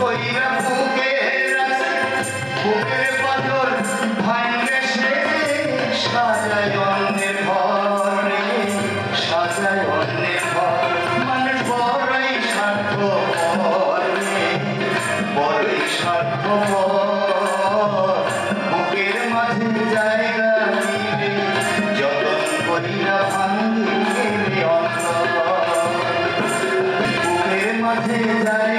কইরা বুকে বুকের পাথর ভাঙে সে সাজায় অন্যের ঘরে সাজায় অন্যের ঘর। মানুষ বড়ই স্বার্থ বড়ই স্বার্থ বুকের মাঝে জায়গা দিবে যতন করিয়া ভাঙি অন্তর। বুকের মাঝে জায়গা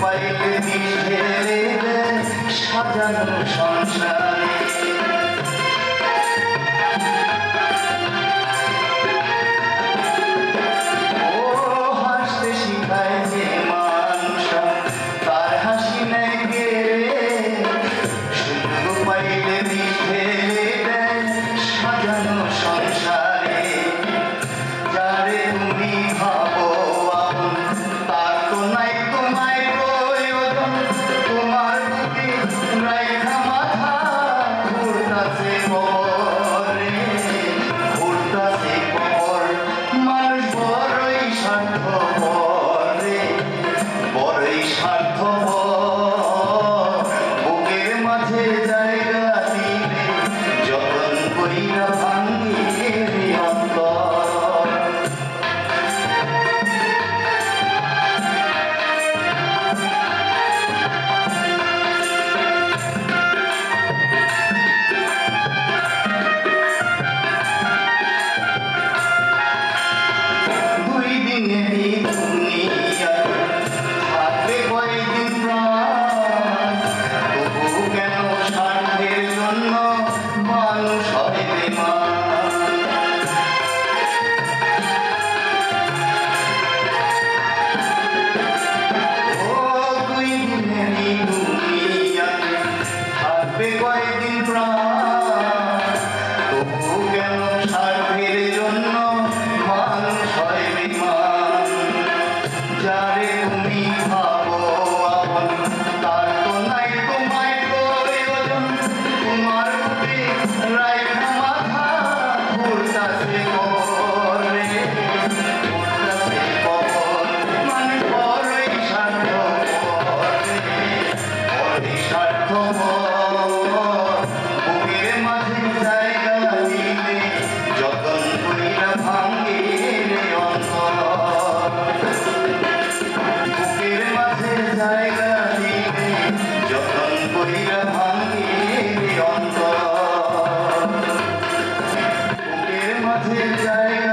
পাইলে সাজানো সংসার। কেন সার্ভের জন্য Take